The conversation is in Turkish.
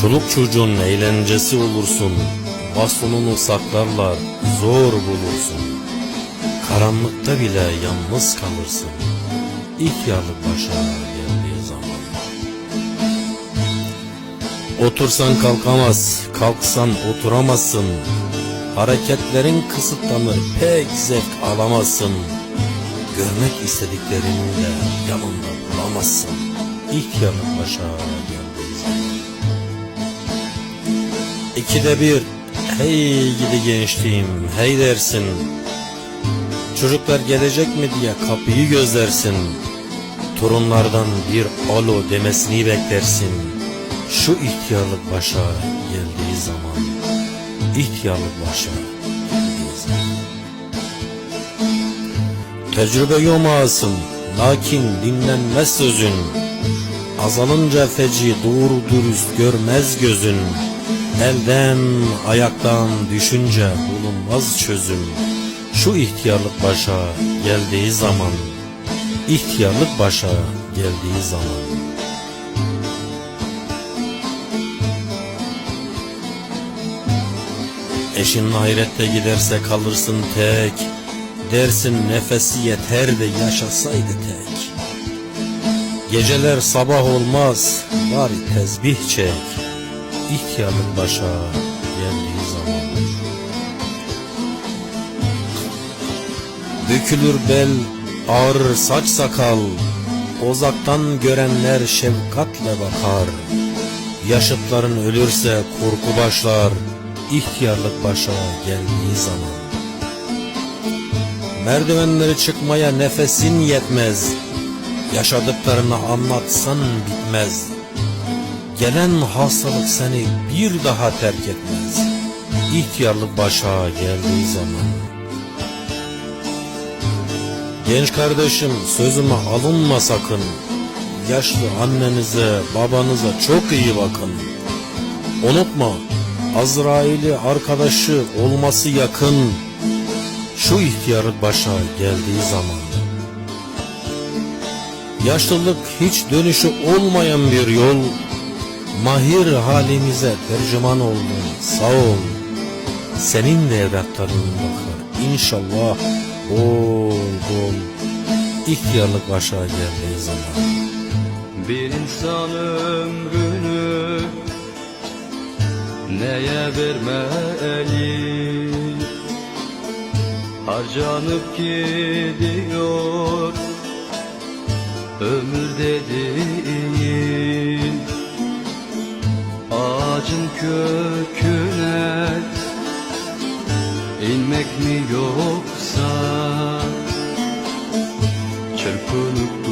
Çoluk çocuğun eğlencesi olursun. Bastonunu saklarlar, zor bulursun. Karanlıkta bile yalnız kalırsın. İhtiyarlık başa geldiği zaman. Otursan kalkamaz, kalksan oturamazsın. Hareketlerin kısıtlanır, pek zevk alamazsın. Görmek istediklerini de yanında bulamazsın. İhtiyarlık başa geldiği zaman. İkide bir, hey gidi gençliğim, hey dersin. Çocuklar gelecek mi diye kapıyı gözlersin. Torunlardan bir alo demesini beklersin. Şu ihtiyarlık başa geldiği zaman. İhtiyarlık başa geldiği zaman. Tecrübe yomağısın, lakin dinlenmez sözün. Azalınca feci doğru dürüst görmez gözün. Elden ayaktan düşünce bulunmaz çözüm. Şu ihtiyarlık başa geldiği zaman, ihtiyarlık başa geldiği zaman. Eşin ahirette giderse kalırsın tek, dersin nefesi yeter de yaşasaydı tek. Geceler sabah olmaz, bari tezbih çek, ihtiyarlık başa geldiği zaman. Bükülür bel, ağrır saç sakal, Uzaktan görenler şefkatle bakar. Yaşıtların ölürse korku başlar, ihtiyarlık başa geldiği zaman. Merdivenleri çıkmaya nefesin yetmez, yaşadıklarını anlatsan bitmez. Gelen hastalık seni bir daha terk etmez, ihtiyarlık başa geldiği zaman. Genç kardeşim sözüme alınma sakın. Yaşlı annenize, babanıza çok iyi bakın. Unutma, Azrail'i arkadaşı olması yakın. Şu ihtiyarlık başa geldiği zaman. Yaşlılık hiç dönüşü olmayan bir yol. Mahir halimize tercüman oldun, sağ ol. Senin de evlatların bakar. İnşallah bol ihtiyarlık başa geldiği zaman. Bir insan ömrünü neye vermeli Harcanıp gidiyor ömür dediğin köküne. İnmek mi yoksa Çırpınıp